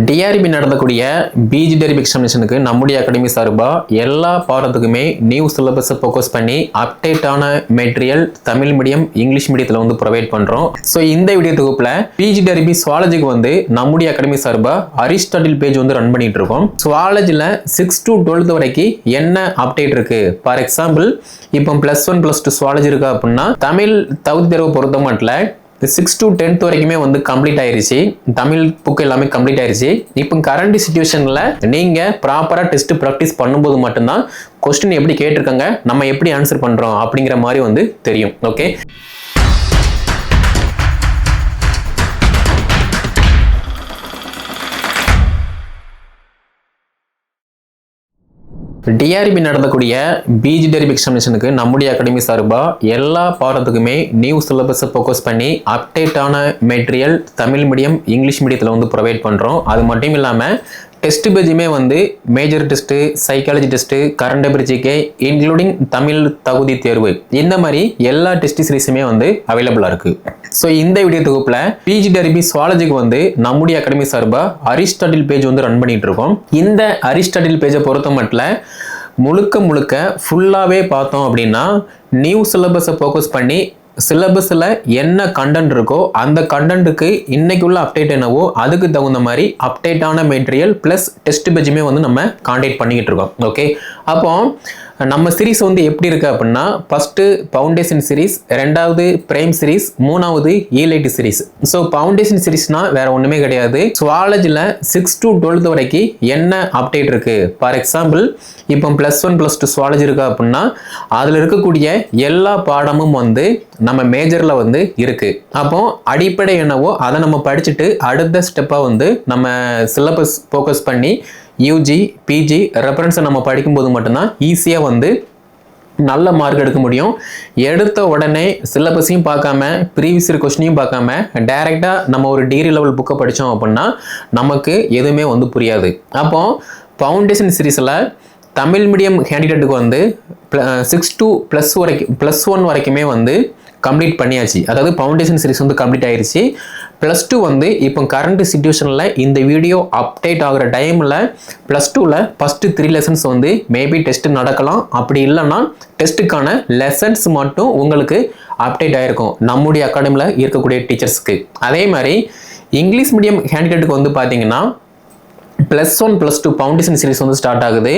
TRP நடத்தக்கூடிய PG டெரிப் எக்ஸாமினேஷனுக்கு நம்முடைய அகாடமி சார்பாக எல்லா பாடத்துக்குமே நியூ சிலபஸை ஃபோக்கஸ் பண்ணி அப்டேட்டான மெட்டீரியல் தமிழ் மீடியம் இங்கிலீஷ் மீடியத்தில் வந்து ப்ரொவைட் பண்ணுறோம் ஸோ இந்த வீடியோ தொகுப்பில் பிஜி டெரிபி சுவாலஜிக்கு வந்து நம்முடைய அகாடமி சார்பாக அரிஸ்டாட்டில் பேஜ் வந்து ரன் பண்ணிட்டு இருக்கோம் சுவாலஜியில் சிக்ஸ் டு டுவெல்த் வரைக்கும் என்ன அப்டேட் இருக்கு? ஃபார் எக்ஸாம்பிள் இப்போ plus one plus two zoology இருக்கா அப்படின்னா தமிழ் தகுதி தேர்வு பொறுத்த மட்டும் இந்த சிக்ஸ் டு டென்த் வரைக்குமே வந்து கம்ப்ளீட் ஆயிருச்சு. தமிழ் புக் எல்லாமே கம்ப்ளீட் ஆயிருச்சு. இப்போ கரண்ட் சுச்சுவேஷனில் நீங்கள் ப்ராப்பராக டெஸ்ட் ப்ராக்டிஸ் பண்ணும்போது மட்டும்தான் கொஸ்டின் எப்படி கேட்டிருக்காங்க நம்ம எப்படி ஆன்சர் பண்ணுறோம் அப்படிங்கிற மாதிரி வந்து தெரியும். ஓகே டிஆர்பி நடத்தக்கூடிய பிஜி டெரிப் எக்ஸாமினேஷனுக்கு நம்முடைய அகாடமி சார்பாக எல்லா பாடத்துக்குமே நியூ சிலபஸை ஃபோக்கஸ் பண்ணி அப்டேட்டான மெட்டீரியல் தமிழ் மீடியம் இங்கிலீஷ் மீடியத்தில் வந்து ப்ரொவைட் பண்ணுறோம் அது மட்டும் இல்லாமல் டெஸ்ட் பேஜுமே வந்து major test psychology test current affair GK including Tamil தகுதி தேர்வு. இந்த மாதிரி எல்லா டெஸ்ட் சீரிஸுமே வந்து அவைலபிளாக இருக்குது ஸோ இந்த வீடியோ தொகுப்பில் பிஜி டெரிபி சுவாலஜிக்கு வந்து நம்முடைய அகாடமி சார்பாக அரிஸ்டாட்டில் பேஜ் வந்து ரன் பண்ணிகிட்டு இருக்கோம் இந்த அரிஸ்டாட்டில் பேஜை பொறுத்த மட்டும் முழுக்க முழுக்க ஃபுல்லாகவே பார்த்தோம் அப்படின்னா நியூ சிலபஸை ஃபோக்கஸ் பண்ணி சிலபஸில் என்ன கண்டென்ட் இருக்கோ அந்த கண்டென்ட்டுக்கு இன்னைக்கு உள்ள அப்டேட் என்னவோ அதுக்கு தகுந்த மாதிரி அப்டேட்டான மெட்டீரியல் ப்ளஸ் டெஸ்ட் பேஜுமே வந்து நம்ம காண்டாக்ட் பண்ணிக்கிட்டு இருக்கோம். ஓகே அப்போ நம்ம சீரிஸ் வந்து எப்படி இருக்கு அப்படின்னா ஃபர்ஸ்ட் ஃபவுண்டேஷன் சீரிஸ் ரெண்டாவது பிரைம் சீரிஸ் மூணாவது ஈலைட் சீரீஸ் ஸோ ஃபவுண்டேஷன் சீரிஸ்னா வேற ஒன்றுமே கிடையாது. சுவாலஜியில் சிக்ஸ் டு டுவெல்த் வரைக்கும் என்ன அப்டேட் இருக்கு? ஃபார் எக்ஸாம்பிள் இப்போ plus one plus two zoology இருக்கா அப்படின்னா அதில் இருக்கக்கூடிய எல்லா பாடமும் வந்து நம்ம மேஜரில் வந்து இருக்கு. அப்போ அடிப்படை என்னவோ அதை நம்ம படிச்சுட்டு அடுத்த ஸ்டெப்பாக வந்து நம்ம சிலபஸ் ஃபோக்கஸ் பண்ணி யூஜி பிஜி ரெஃபரன்ஸை நம்ம படிக்கும்போது மட்டும்தான் ஈஸியாக வந்து நல்ல மார்க் எடுக்க முடியும். எடுத்த உடனே சிலபஸையும் பார்க்காம ப்ரீவியஸ் இயர் கொஸ்டினையும் பார்க்காம டைரெக்டாக நம்ம ஒரு டிகிரி லெவல் புக்கை படித்தோம் அப்படின்னா நமக்கு எதுவுமே வந்து புரியாது. அப்போ ஃபவுண்டேஷன் சீரீஸில் தமிழ் மீடியம் கேண்டிடேட்டுக்கு வந்து சிக்ஸ் டூ ப்ளஸ் வரைக்கும் ப்ளஸ் ஒன் வரைக்குமே வந்து கம்ப்ளீட் பண்ணியாச்சு. அதாவது ஃபவுண்டேஷன் சீரிஸ் வந்து கம்ப்ளீட் ஆயிருச்சு. ப்ளஸ் டூ வந்து இப்போ கரண்ட் சுச்சுவேஷனில் இந்த வீடியோ அப்டேட் ஆகிற டைமில் ப்ளஸ் டூவில் ஃபஸ்ட்டு த்ரீ லெசன்ஸ் வந்து மேபி டெஸ்ட் நடக்கலாம். அப்படி இல்லைன்னா டெஸ்ட்டுக்கான லெசன்ஸ் மட்டும் உங்களுக்கு அப்டேட் ஆகிருக்கும் நம்முடைய அகாடமியில் இருக்கக்கூடிய டீச்சர்ஸ்க்கு அதே மாதிரி இங்கிலீஷ் மீடியம் கேண்டிடேட்டுக்கு வந்து பார்த்தீங்கன்னா plus one plus two foundation series வந்து ஸ்டார்ட் ஆகுது.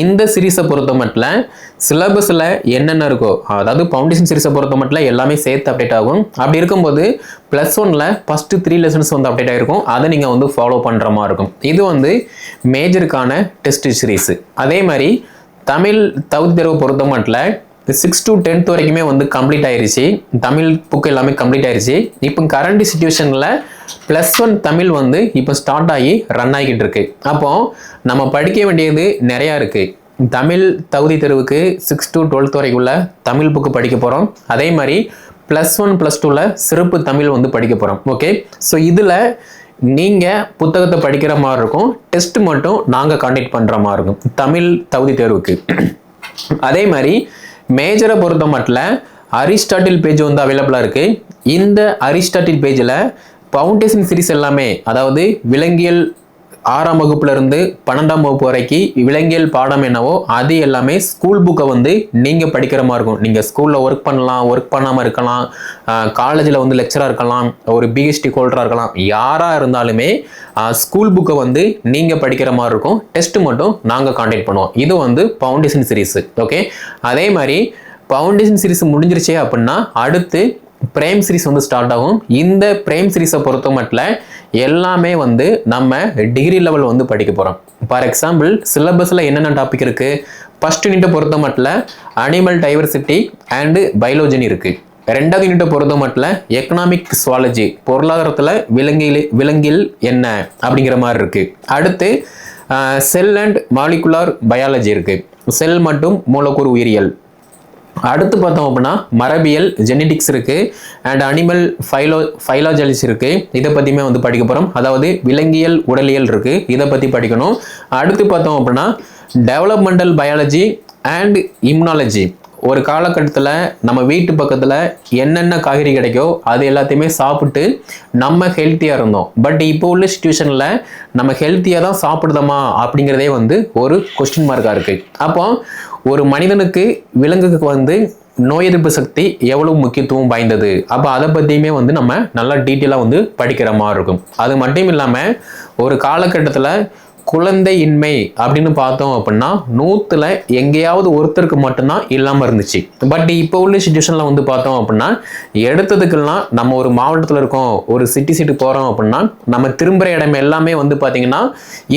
இந்த சீரிஸை பொறுத்த மட்டும் சிலபஸில் என்னென்ன இருக்கோ அதாவது ஃபவுண்டேஷன் சீரிஸை பொறுத்த மட்டும் எல்லாமே சேர்த்து அப்டேட் ஆகும். அப்படி இருக்கும்போது ப்ளஸ் ஒனில் ஃபஸ்ட்டு த்ரீ லெசன்ஸ் வந்து அப்டேட் ஆகிருக்கும் அதை நீங்கள் வந்து ஃபாலோ பண்ணுற மாதிரி இருக்கும். இது வந்து மேஜருக்கான டெஸ்ட் சீரீஸு அதே மாதிரி தமிழ் தகுதி தேர்வு பொறுத்த மட்டும் சிக்ஸ் டு டென்த் வரைக்குமே வந்து கம்ப்ளீட் ஆயிருச்சு. தமிழ் புக் எல்லாமே கம்ப்ளீட் ஆயிருச்சு. இப்போ கரண்ட் சுச்சுவேஷனில் ப்ளஸ் ஒன் தமிழ் வந்து இப்போ ஸ்டார்ட் ஆகி ரன் ஆகிக்கிட்டு இருக்கு. அப்போ நம்ம படிக்க வேண்டியது நிறையா இருக்கு. தமிழ் தகுதி தேர்வுக்கு சிக்ஸ் டு டுவெல்த் வரைக்குள்ள தமிழ் புக்கு படிக்க போகிறோம் அதே மாதிரி ப்ளஸ் ஒன் ப்ளஸ் டூவில் சிறப்பு தமிழ் வந்து படிக்க போகிறோம் ஓகே ஸோ இதில் நீங்கள் புத்தகத்தை படிக்கிற மாதிரி இருக்கும். டெஸ்ட் மட்டும் நாங்கள் காண்டக்ட் பண்ணுற மாதிரி இருக்கும். தமிழ் தகுதி தேர்வுக்கு. அதே மாதிரி மேஜரை பொறுத்த மட்டும் அரிஸ்டாட்டில் பேஜ் வந்து அவைலபிளாக இருக்குது இந்த அரிஸ்டாட்டில் பேஜில் ஃபவுண்டேஷன் சீரிஸ் எல்லாமே அதாவது விலங்கியல் ஆறாம் வகுப்புலேருந்து பன்னெண்டாம் வகுப்பு வரைக்கும் விலங்கியல் பாடம் என்னவோ அது எல்லாமே ஸ்கூல் புக்கை வந்து நீங்கள் படிக்கிற மாதிரி இருக்கும். நீங்கள் ஸ்கூலில் ஒர்க் பண்ணலாம் ஒர்க் பண்ணாமல் இருக்கலாம் காலேஜில் வந்து லெக்சராக இருக்கலாம் ஒரு பிஹெச்டி ஹோல்டராக இருக்கலாம். யாராக இருந்தாலுமே ஸ்கூல் புக்கை வந்து நீங்கள் படிக்கிற மாதிரி இருக்கும். டெஸ்ட் மட்டும் நாங்கள் காண்டாக்ட் பண்ணுவோம். இது வந்து ஃபவுண்டேஷன் சீரீஸு ஓகே அதே மாதிரி ஃபவுண்டேஷன் சீரிஸ் முடிஞ்சிருச்சே அப்படின்னா அடுத்து பிரேம் சீரிஸ் வந்து ஸ்டார்ட் ஆகும். இந்த பிரேம் சீரிஸை பொறுத்த மட்டும் எல்லாமே வந்து நம்ம டிகிரி லெவல் வந்து படிக்க போகிறோம் ஃபார் எக்ஸாம்பிள் சிலபஸில் என்னென்ன டாபிக் இருக்குது ஃபஸ்ட் யூனிட்டை பொறுத்த மட்டும் அனிமல் டைவர்சிட்டி அண்டு பயாலஜினி இருக்குது ரெண்டாவது யூனிட்டை பொறுத்த மட்டும் எக்கனாமிக் சுவாலஜி பொருளாதாரத்தில் விலங்கில் விலங்கில் என்ன அப்படிங்கிற மாதிரி இருக்குது அடுத்து செல் அண்ட் மாலிகுலார் பயாலஜி இருக்குது செல் மற்றும் மூலக்கூறு உயிரியல். அடுத்து பார்த்தோம் அப்படின்னா மரபியல் ஜெனடிக்ஸ் இருக்குது அண்ட் அனிமல் ஃபைலோ ஃபைலாஜலிஸ் இருக்குது இதை பற்றியுமே வந்து படிக்க போகிறோம் அதாவது விலங்கியல் உடலியல் இருக்குது இதை பற்றி படிக்கணும். அடுத்து பார்த்தோம் அப்படின்னா டெவலப்மெண்டல் பயாலஜி அண்ட் இம்னாலஜி ஒரு காலகட்டத்தில் நம்ம வீட்டு பக்கத்தில் என்னென்ன காய்கறி கிடைக்கோ அது எல்லாத்தையுமே சாப்பிட்டு நம்ம ஹெல்த்தியாக இருந்தோம். பட் இப்போ உள்ள சுச்சுவேஷனில் நம்ம ஹெல்த்தியாக தான் சாப்பிடுதோமா அப்படிங்கிறதே வந்து ஒரு கொஸ்டின் மார்க்காக இருக்குது அப்போ ஒரு மனிதனுக்கு விலங்குக்கு வந்து நோய் எதிர்ப்பு சக்தி எவ்வளவு முக்கியத்துவம் வாய்ந்தது? அப்போ அதை பற்றியுமே வந்து நம்ம நல்லா டீட்டெயிலாக வந்து படிக்கிற மாதிரி இருக்கும். அது மட்டும் இல்லாமல் ஒரு காலகட்டத்தில் குழந்தையின்மை அப்படின்னு பார்த்தோம் அப்படின்னா நூற்றுல எங்கேயாவது ஒருத்தருக்கு மட்டும்தான் இல்லாமல் இருந்துச்சு. பட் இப்போ உள்ள சுச்சுவேஷனில் வந்து பார்த்தோம் அப்படின்னா எடுத்ததுக்கெல்லாம் நம்ம ஒரு மாவட்டத்தில் இருக்கோம் ஒரு சிட்டி சிட்டி போகிறோம் அப்படின்னா நம்ம திரும்புகிற இடம் எல்லாமே வந்து பார்த்திங்கன்னா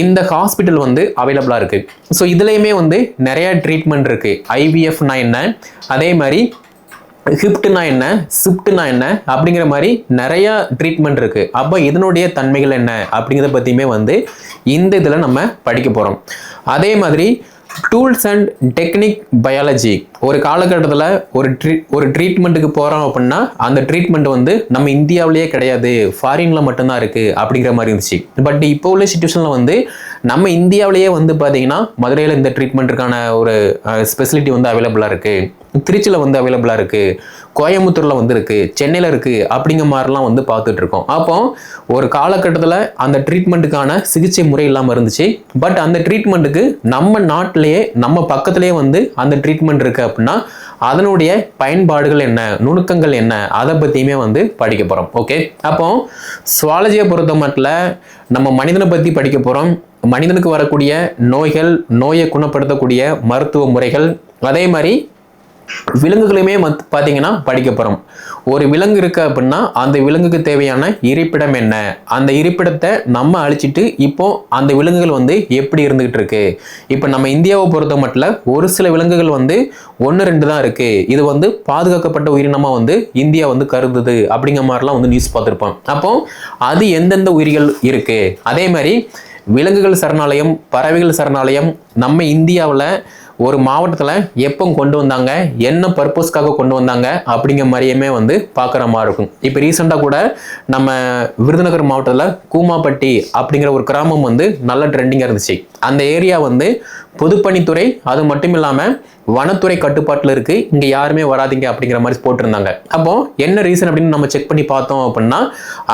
இந்த ஹாஸ்பிட்டல் வந்து அவைலபிளாக இருக்குது ஸோ இதுலேயுமே வந்து நிறையா ட்ரீட்மெண்ட் இருக்குது ஐவிஎஃப்னா என்ன அதே மாதிரி ஹிப்ட்னா என்ன? சிப்ட்னா என்ன? அப்படிங்கிற மாதிரி நிறைய ட்ரீட்மெண்ட் இருக்கு. அப்போ இதனுடைய தன்மைகள் என்ன? அப்படிங்கிறத பற்றியுமே வந்து இந்த இதில் நம்ம படிக்க போகிறோம் அதே மாதிரி டூல்ஸ் அண்ட் டெக்னிக் பயாலஜி ஒரு காலகட்டத்தில் ஒரு ட்ரீ ஒரு ட்ரீட்மெண்ட்டுக்கு போகிறோம் அப்படின்னா அந்த ட்ரீட்மெண்ட் வந்து நம்ம இந்தியாவிலேயே கிடையாது. ஃபாரினில் மட்டும்தான் இருக்குது அப்படிங்கிற மாதிரி இருந்துச்சு. பட் இப்போ உள்ள சுச்சுவேஷனில் வந்து நம்ம இந்தியாவிலேயே வந்து பார்த்தீங்கன்னா மதுரையில் இந்த ட்ரீட்மெண்ட்டுக்கான ஒரு ஸ்பெசிலிட்டி வந்து அவைலபிளாக இருக்குது திருச்சியில் வந்து அவைலபிளாக இருக்குது கோயம்புத்தூரில் வந்து இருக்குது சென்னையில் இருக்குது அப்படிங்கிற மாதிரிலாம் வந்து பார்த்துட்ருக்கோம் அப்போ ஒரு காலகட்டத்தில் அந்த ட்ரீட்மெண்ட்டுக்கான சிகிச்சை முறை இல்லாமல் இருந்துச்சு. பட் அந்த ட்ரீட்மெண்ட்டுக்கு நம்ம நாட்டிலேயே நம்ம பக்கத்துலேயே வந்து அந்த ட்ரீட்மெண்ட் இருக்குது அப்படின்னா அதனுடைய பயன்பாடுகள் என்ன? நுணுக்கங்கள் என்ன? அதை பற்றியுமே வந்து படிக்க போகிறோம் ஓகே அப்போ சுவாலஜியை பொறுத்த மட்டும் நம்ம மனிதனை பற்றி படிக்க போகிறோம் மனிதனுக்கு வரக்கூடிய நோய்கள் நோயை குணப்படுத்தக்கூடிய மருத்துவ முறைகள் அதே மாதிரி விலங்குகளையுமே மத் பார்த்தீங்கன்னா படிக்க போகிறோம் ஒரு விலங்கு இருக்குது அப்படின்னா அந்த விலங்குக்கு தேவையான இருப்பிடம் என்ன? அந்த இருப்பிடத்தை நம்ம அழிச்சிட்டு இப்போ அந்த விலங்குகள் வந்து எப்படி இருந்துகிட்டு இருக்கு? இப்போ நம்ம இந்தியாவை பொறுத்த மட்டும் ஒரு சில விலங்குகள் வந்து ஒன்று ரெண்டு தான் இருக்கு. இது வந்து பாதுகாக்கப்பட்ட உயிரினமாக வந்து இந்தியா வந்து கருதுது அப்படிங்கிற மாதிரிலாம் வந்து நியூஸ் பார்த்துருப்போம். அப்போ அது எந்தெந்த உயிர்கள் இருக்கு? அதே மாதிரி விலங்குகள் சரணாலயம் பறவைகள் சரணாலயம் நம்ம இந்தியாவில் ஒரு மாவட்டத்தில் எப்போ கொண்டு வந்தாங்க என்ன பர்பஸ்க்காக கொண்டு வந்தாங்க அப்படிங்கிற மாதிரியுமே வந்து பார்க்குற மாதிரி இருக்கும். இப்போ ரீசெண்டாக கூட நம்ம விருதுநகர் மாவட்டத்தில் கூமாப்பட்டி அப்படிங்கிற ஒரு கிராமம் வந்து நல்ல ட்ரெண்டிங்காக இருந்துச்சு. அந்த ஏரியா வந்து பொதுப்பணித்துறை அது மட்டும் இல்லாமல் வனத்துறை கட்டுப்பாட்டில் இருக்கு. இங்கே யாருமே வராதீங்க அப்படிங்கிற மாதிரி போட்டிருந்தாங்க. அப்போ என்ன ரீசன் அப்படின்னு நம்ம செக் பண்ணி பார்த்தோம் அப்படின்னா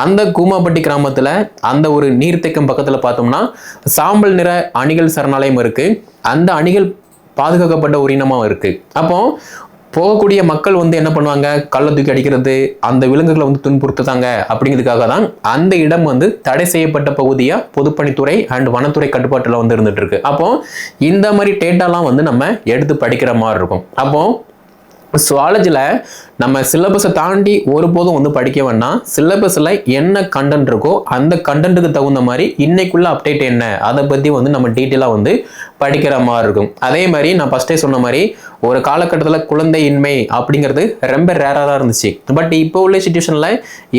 அந்த கூமாப்பட்டி கிராமத்தில் அந்த ஒரு நீர்த்தேக்கம் பக்கத்தில் பார்த்தோம்னா சாம்பல் நிற அணிகள் சரணாலயம் இருக்கு. அந்த அணிகள் பாதுகாக்கப்பட்ட ஒரு இனமாக அப்போது அப்போ போகக்கூடிய மக்கள் வந்து என்ன பண்ணுவாங்க? கள்ள தூக்கி அடிக்கிறது அந்த விலங்குகளை வந்து துன்புறுத்துதாங்க அப்படிங்கிறதுக்காக தான் அந்த இடம் வந்து தடை செய்யப்பட்ட பகுதியாக பொதுப்பணித்துறை அண்ட் வனத்துறை கட்டுப்பாட்டில் வந்து இருந்துட்டு இருக்கு அப்போ இந்த மாதிரி டேட்டாலாம் வந்து நம்ம எடுத்து படிக்கிற மாதிரி இருக்கும். அப்போ சுவாலஜியில் நம்ம சிலபஸை தாண்டி ஒருபோதும் வந்து படிக்க வேண்டாம். சிலபஸில் என்ன கண்டென்ட் இருக்கோ அந்த கண்டென்ட்டுக்கு தகுந்த மாதிரி இன்னைக்குள்ள அப்டேட் என்ன அதை பற்றி வந்து நம்ம டீட்டெயிலாக வந்து படிக்கிற மாதிரி இருக்கும். அதே மாதிரி நான் ஃபஸ்ட்டே சொன்ன மாதிரி ஒரு காலகட்டத்தில் குழந்தையின்மை அப்படிங்கிறது ரொம்ப ரேராக தான் இருந்துச்சு. பட் இப்போ உள்ள சுச்சுவேஷனில்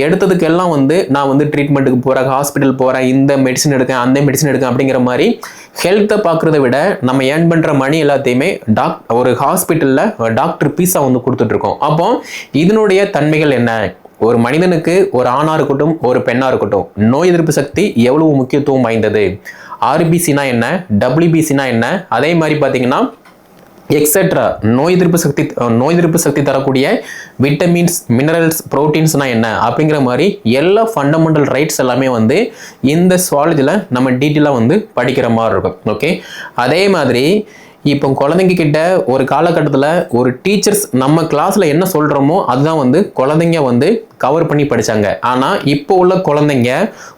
எடுத்ததுக்கெல்லாம் வந்து நான் வந்து ட்ரீட்மெண்ட்டுக்கு போகிறேன் ஹாஸ்பிட்டல் போகிறேன் இந்த மெடிசன் எடுக்கேன் அந்த மெடிசன் எடுக்கேன் அப்படிங்கிற மாதிரி ஹெல்த்தை பார்க்குறத விட நம்ம ஏர்ன் பண்ணுற மணி எல்லாத்தையுமே டாக் ஒரு ஹாஸ்பிட்டலில் டாக்டர் பீஸாக வந்து கொடுத்துட்ருக்கோம் அப்போ இதனுடைய தன்மைகள் என்ன? ஒரு மனிதனுக்கு ஒரு ஆணாக இருக்கட்டும் ஒரு பெண்ணாக இருக்கட்டும் நோய் எதிர்ப்பு சக்தி எவ்வளவு முக்கியத்துவம் வாய்ந்தது? ஆர்பிசினா என்ன? டபிள்யூபிசினா என்ன? அதே மாதிரி பார்த்தீங்கன்னா எக்ஸெட்ரா நோய் எதிர்ப்பு சக்தி நோய் எதிர்ப்பு சக்தி தரக்கூடிய விட்டமின்ஸ் மினரல்ஸ் ப்ரோட்டீன்ஸ்னால் என்ன? அப்படிங்கிற மாதிரி எல்லா ஃபண்டமெண்டல் ரைட்ஸ் எல்லாமே வந்து இந்த சுவாலஜியில் நம்ம டீட்டெயிலாக வந்து படிக்கிற மாதிரி இருக்கும். ஓகே அதே மாதிரி இப்போ குழந்தைங்க கிட்ட ஒரு காலகட்டத்தில் ஒரு டீச்சர்ஸ் நம்ம கிளாஸில் என்ன சொல்கிறோமோ அதுதான் வந்து குழந்தைங்க வந்து கவர் பண்ணி படித்தாங்க ஆனால் இப்போ உள்ள குழந்தைங்க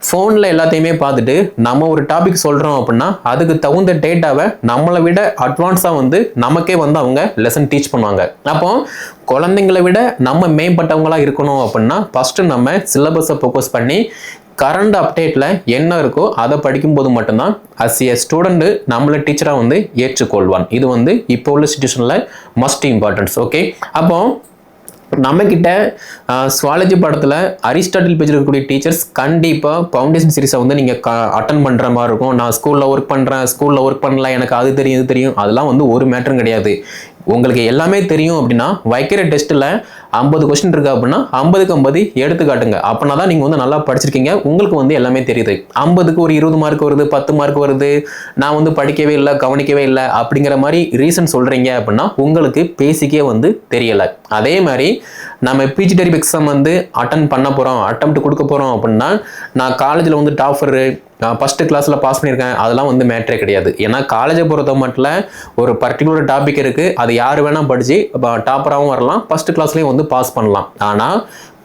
ஃபோனில் எல்லாத்தையுமே பார்த்துட்டு நம்ம ஒரு டாபிக் சொல்கிறோம் அப்படின்னா அதுக்கு தகுந்த டேட்டாவை நம்மளை விட அட்வான்ஸாக வந்து நமக்கே வந்து அவங்க லெசன் டீச் பண்ணுவாங்க. அப்போ குழந்தைங்களை விட நம்ம மேம்பட்டவங்களாக இருக்கணும் அப்படின்னா ஃபஸ்ட்டு நம்ம சிலபஸை ஃபோக்கஸ் பண்ணி கரண்ட் அப்டேட்டில் என்ன இருக்கோ அதை படிக்கும்போது மட்டும்தான் அஸ் ஏ ஸ்டூடெண்ட்டு நம்மளை டீச்சராக வந்து ஏற்றுக்கொள்வான். இது வந்து இப்போ உள்ள சுச்சுவேஷனில் மஸ்ட் இம்பார்ட்டன்ஸ் ஓகே அப்போ நம்மக்கிட்ட சுவாலஜி படத்தில் அரிஸ்டாட்டில் பேஜ் இருக்கக்கூடிய டீச்சர்ஸ் கண்டிப்பாக ஃபவுண்டேஷன் சீரிஸை வந்து நீங்கள் க அட்டன் பண்ணுற மாதிரி இருக்கும். நான் ஸ்கூலில் ஒர்க் பண்ணுறேன் ஸ்கூலில் ஒர்க் பண்ணல எனக்கு அது தெரியும் இது தெரியும். அதெல்லாம் வந்து ஒரு மேட்டரும் கிடையாது. உங்களுக்கு எல்லாமே தெரியும் அப்படின்னா வைக்கிற டெஸ்ட்டில் ஐம்பது கொஸ்டின் இருக்குது அப்படின்னா ஐம்பதுக்கு ஐம்பது எடுத்து காட்டுங்க. அப்படின்னா தான் நீங்கள் வந்து நல்லா படிச்சிருக்கீங்க. உங்களுக்கு வந்து எல்லாமே தெரியுது. ஐம்பதுக்கு ஒரு இருபது மார்க் வருது பத்து மார்க் வருது. நான் வந்து படிக்கவே இல்லை கவனிக்கவே இல்லை அப்படிங்கிற மாதிரி ரீசன் சொல்கிறீங்க அப்படின்னா உங்களுக்கு பேசிக்கே வந்து தெரியலை. அதே மாதிரி நம்ம பிஜி டெரிப் எக்ஸாம் வந்து அட்டன் பண்ண போகிறோம் அட்டம் கொடுக்க போகிறோம் அப்படின்னா நான் காலேஜில் வந்து டாஃபரு நான் ஃபஸ்ட்டு கிளாஸில் பாஸ் பண்ணியிருக்கேன். அதெல்லாம் வந்து மேட்ரே கிடையாது. ஏன்னா காலேஜை பொறுத்த மட்டும் ஒரு பர்டிகுலர் டாபிக் இருக்குது அது யார் வேணால் படித்து டாப்பராகவும் வரலாம். ஃபஸ்ட்டு கிளாஸ்லேயும் வந்து பாஸ் பண்ணலாம். ஆனால்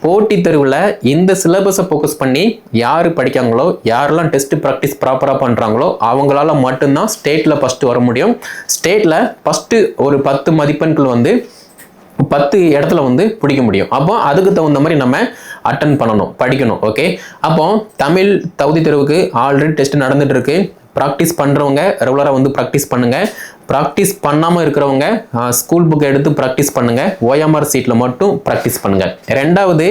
போட்டித் தேர்வில் இந்த சிலபஸை ஃபோக்கஸ் பண்ணி யார் படிக்காங்களோ யாரெல்லாம் டெஸ்ட் ப்ராக்டிஸ் ப்ராப்பராக பண்ணுறாங்களோ அவங்களால மட்டும்தான் ஸ்டேட்டில் ஃபஸ்ட்டு வர முடியும். ஸ்டேட்டில் ஃபஸ்ட்டு ஒரு பத்து மதிப்பெண்கள் வந்து பத்து இடத்துல வந்து பிடிக்க முடியும். அப்போ அதுக்கு தகுந்த மாதிரி நம்ம அட்டன் பண்ணணும் படிக்கணும் ஓகே அப்போ தமிழ் தகுதி தேர்வுக்கு ஆல்ரெடி டெஸ்ட் நடந்துட்டு இருக்கு ப்ராக்டிஸ் பண்ணுறவங்க ரெகுலராக வந்து ப்ராக்டிஸ் பண்ணுங்கள் ப்ராக்டிஸ் பண்ணாமல் இருக்கிறவங்க ஸ்கூல் புக்கை எடுத்து ப்ராக்டிஸ் பண்ணுங்கள் ஓஎம்ஆர் சீட்டில் மட்டும் ப்ராக்டிஸ் பண்ணுங்கள் ரெண்டாவது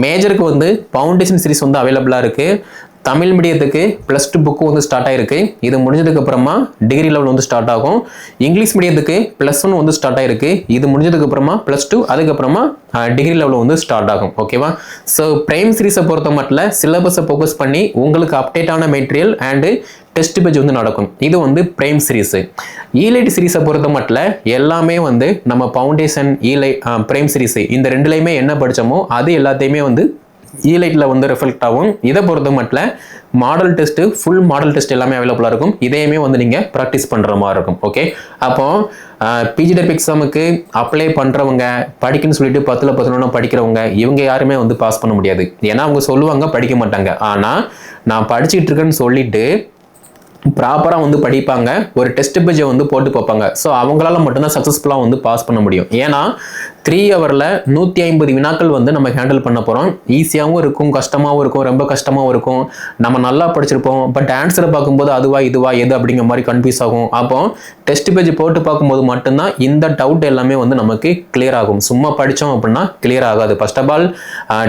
மேஜருக்கு வந்து ஃபவுண்டேஷன் சீரிஸ் வந்து அவைலபிளாக இருக்குது தமிழ் மீடியத்துக்கு ப்ளஸ் டூ புக்கு வந்து ஸ்டார்ட் ஆயிருக்கு. இது முடிஞ்சதுக்கு அப்புறமா டிகிரி லெவல் வந்து ஸ்டார்ட் ஆகும். இங்கிலீஷ் மீடியத்துக்கு ப்ளஸ் ஒன் வந்து ஸ்டார்ட் ஆயிருக்கு. இது முடிஞ்சதுக்கு அப்புறமா ப்ளஸ் டூ அதுக்கப்புறமா டிகிரி லெவல் வந்து ஸ்டார்ட் ஆகும். ஓகேவா ஸோ பிரைம் சீரிஸை பொறுத்த மட்டும் சிலபஸை ஃபோக்கஸ் பண்ணி உங்களுக்கு அப்டேட்டான மெட்டீரியல் அண்டு டெஸ்ட் பேஜ் வந்து நடக்கும். இது வந்து பிரைம் சீரிஸ் ஈலைட் சீரிஸை பொறுத்த மட்டும் எல்லாமே வந்து நம்ம ஃபவுண்டேஷன் ஈலை பிரைம் சீரிஸ் இந்த ரெண்டுலையுமே என்ன படித்தோமோ அது எல்லாத்தையுமே வந்து ஈலைட்டில் வந்து ரிஃப்ளெக்ட் ஆகும். இதை பொறுத்த மட்டும் model test full model test எல்லாமே அவைலபிளாக இருக்கும். இதையுமே வந்து நீங்கள் ப்ராக்டிஸ் பண்ணுற மாதிரி இருக்கும். ஓகே அப்போ பிஜிடெப் எக்ஸாமுக்கு அப்ளை பண்ணுறவங்க படிக்கணும்னு சொல்லிட்டு பத்தில் பதினொன்று படிக்கிறவங்க இவங்க யாருமே வந்து பாஸ் பண்ண முடியாது. ஏன்னா அவங்க சொல்லுவாங்க படிக்க மாட்டாங்க. ஆனால் நான் படிச்சுட்டு இருக்கேன்னு சொல்லிட்டு ப்ராப்பராக வந்து படிப்பாங்க. ஒரு டெஸ்ட் பேஜை வந்து போட்டு பார்ப்பாங்க. ஸோ அவங்களால மட்டும்தான் சக்ஸஸ்ஃபுல்லாக வந்து பாஸ் பண்ண முடியும். ஏன்னா த்ரீ ஹவரில் நூற்றி ஐம்பது வினாக்கள் வந்து நம்ம ஹேண்டில் பண்ண போகிறோம் ஈஸியாகவும் இருக்கும் கஷ்டமாகவும் இருக்கும் ரொம்ப கஷ்டமாகவும் இருக்கும். நம்ம நல்லா படிச்சிருப்போம் பட் ஆன்சரை பார்க்கும்போது அதுவா இதுவா எது அப்படிங்கிற மாதிரி கன்ஃபியூஸ் ஆகும். அப்போ டெஸ்ட் பேஜ் போட்டு பார்க்கும்போது மட்டும்தான் இந்த டவுட் எல்லாமே வந்து நமக்கு கிளியர் ஆகும். சும்மா படித்தோம் அப்படின்னா கிளியர் ஆகாது. First of all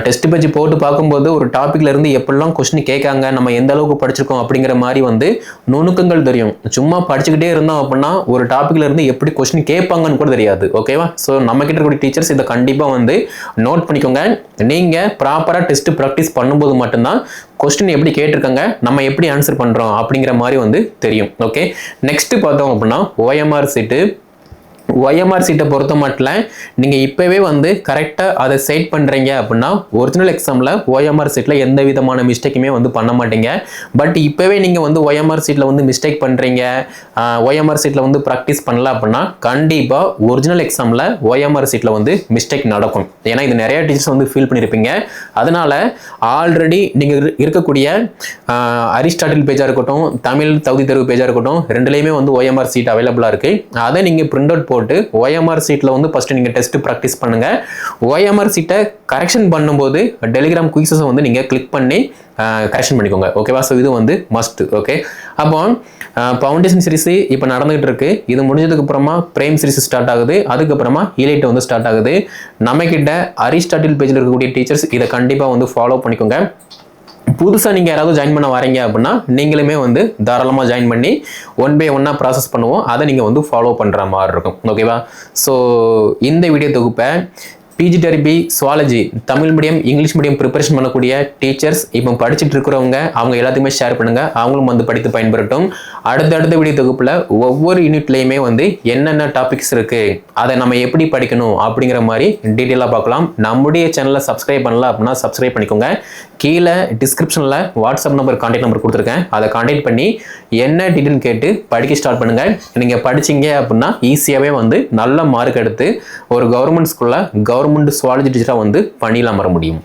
test page போட்டு பார்க்கும்போது ஒரு டாப்பிக்ல இருந்து எப்படிலாம் கொஸ்டின் கேட்காங்க நம்ம எந்த அளவுக்கு படிச்சிருக்கோம் அப்படிங்கிற மாதிரி வந்து நுணுக்கங்கள் தெரியும். சும்மா படிச்சுக்கிட்டே இருந்தோம் அப்படின்னா ஒரு டாப்பிக்ல இருந்து எப்படி கொஸ்டின் கேட்பாங்கன்னு கூட தெரியாது. ஓகேவா ஸோ நம்ம கிட்ட இருக்கக்கூடிய டீச்சர்ஸ் இதை கண்டிப்பாக வந்து நோட் பண்ணிக்கோங்க. நீங்கள் ப்ராப்பராக டெஸ்ட் ப்ராக்டிஸ் பண்ணும்போது மட்டும்தான் கொஸ்டின் எப்படி கேட்டிருக்காங்க நம்ம எப்படி ஆன்சர் பண்ணுறோம் அப்படிங்கிற மாதிரி வந்து தெரியும். ஓகே நெக்ஸ்ட்டு பார்த்தோம் அப்படின்னா ஓஎம்ஆர் சீட்டு ஒய்எம்ஆர் சீட்டை பொறுத்த மட்டும் நீங்கள் இப்போவே வந்து கரெக்டாக அதை செட் பண்ணுறீங்க அப்படின்னா ஒரிஜினல் எக்ஸாமில் ஓஎம்ஆர் சீட்டில் எந்த விதமான மிஸ்டேக்குமே வந்து பண்ண மாட்டீங்க. பட் இப்போவே நீங்கள் வந்து ஒய்எம்ஆர் சீட்டில் வந்து மிஸ்டேக் பண்ணுறீங்க ஒய்எம்ஆர் சீட்டில் வந்து ப்ராக்டிஸ் பண்ணல அப்படின்னா கண்டிப்பாக ஒரிஜினல் எக்ஸாமில் ஓஎம்ஆர் சீட்டில் வந்து மிஸ்டேக் நடக்கும். ஏன்னா இது நிறையா டீச்சர்ஸ் வந்து ஃபீல் பண்ணியிருப்பீங்க அதனால் ஆல்ரெடி நீங்கள் இருக்கக்கூடிய அரிஸ்டாட்டில் பேஜாக இருக்கட்டும் தமிழ் தகுதி தேர்வு பேஜாக இருக்கட்டும் ரெண்டுலேயுமே வந்து ஓஎம்ஆர் சீட் அவைலபிளாக இருக்குது அதை நீங்கள் பிரிண்ட் அவுட் போட்டு ஓஎம்ஆர் சீட்டில் வந்து ஃபஸ்ட்டு நீங்கள் டெஸ்ட்டு ப்ராக்டிஸ் பண்ணுங்கள் ஓஎம்ஆர் சீட்டை கரெக்ஷன் பண்ணும்போது டெலிகிராம் குயிக்ஸஸை வந்து நீங்கள் கிளிக் பண்ணி கரெக்ஷன் பண்ணிக்கோங்க. ஓகேவா ஸோ இது வந்து மஸ்ட் ஓகே அப்போ ஃபவுண்டேஷன் சீரிஸ் இப்போ நடந்துகிட்டு இருக்கு இது முடிஞ்சதுக்கு அப்புறமா பிரேம் சீரிஸ் ஸ்டார்ட் ஆகுது. அதுக்கப்புறமா ஈலைட் வந்து ஸ்டார்ட் ஆகுது. நம்ம கிட்ட அரிஸ்டாட்டில் பேஜில் இருக்கக்கூடிய டீச்சர்ஸ் இதை கண்டிப்பாக வந்து ஃபாலோ பண்ணிக்கோங்க. புதுசாக நீங்கள் யாராவது ஜாயின் பண்ண வரீங்க அப்படின்னா நீங்களுமே வந்து தாராளமாக ஜாயின் பண்ணி ஒன் பை ஒன்னாக ப்ராசஸ் பண்ணுவோம். அதை நீங்கள் வந்து ஃபாலோ பண்ணுற மாதிரி இருக்கும். ஓகேவா ஸோ இந்த வீடியோ தொகுப்பை PG TRB zoology Tamil medium English medium preparation பண்ணக்கூடிய டீச்சர்ஸ் இப்போ படிச்சுட்டு இருக்கிறவங்க அவங்க எல்லாத்தையுமே ஷேர் பண்ணுங்க. அவங்களும் வந்து படித்து பயன்பெறட்டும். அடுத்தடுத்த வீடியோ தொகுப்பில் ஒவ்வொரு யூனிட்லேயுமே வந்து என்னென்ன டாபிக்ஸ் இருக்கு அதை நம்ம எப்படி படிக்கணும் அப்படிங்கிற மாதிரி டீட்டெயிலாக பார்க்கலாம். நம்முடைய சேனலை சப்ஸ்கிரைப் பண்ணல அப்படின்னா சப்ஸ்கிரைப் பண்ணிக்கோங்க. கீழே டிஸ்கிரிப்ஷனில் வாட்ஸ்அப் நம்பர் கான்டாக்ட் நம்பர் கொடுத்துருக்கேன். அதை கான்டாக்ட் பண்ணி என்ன டீட்டெயில் கேட்டு படிக்க ஸ்டார்ட் பண்ணுங்கள் நீங்கள் படிச்சீங்க அப்படின்னா ஈஸியாகவே வந்து நல்ல மார்க் எடுத்து ஒரு கவர்மெண்ட் ஸ்கூலில் கவர்மெண்ட் சுவாலஜி டீச்சராக வந்து பணியில் அமர முடியும்.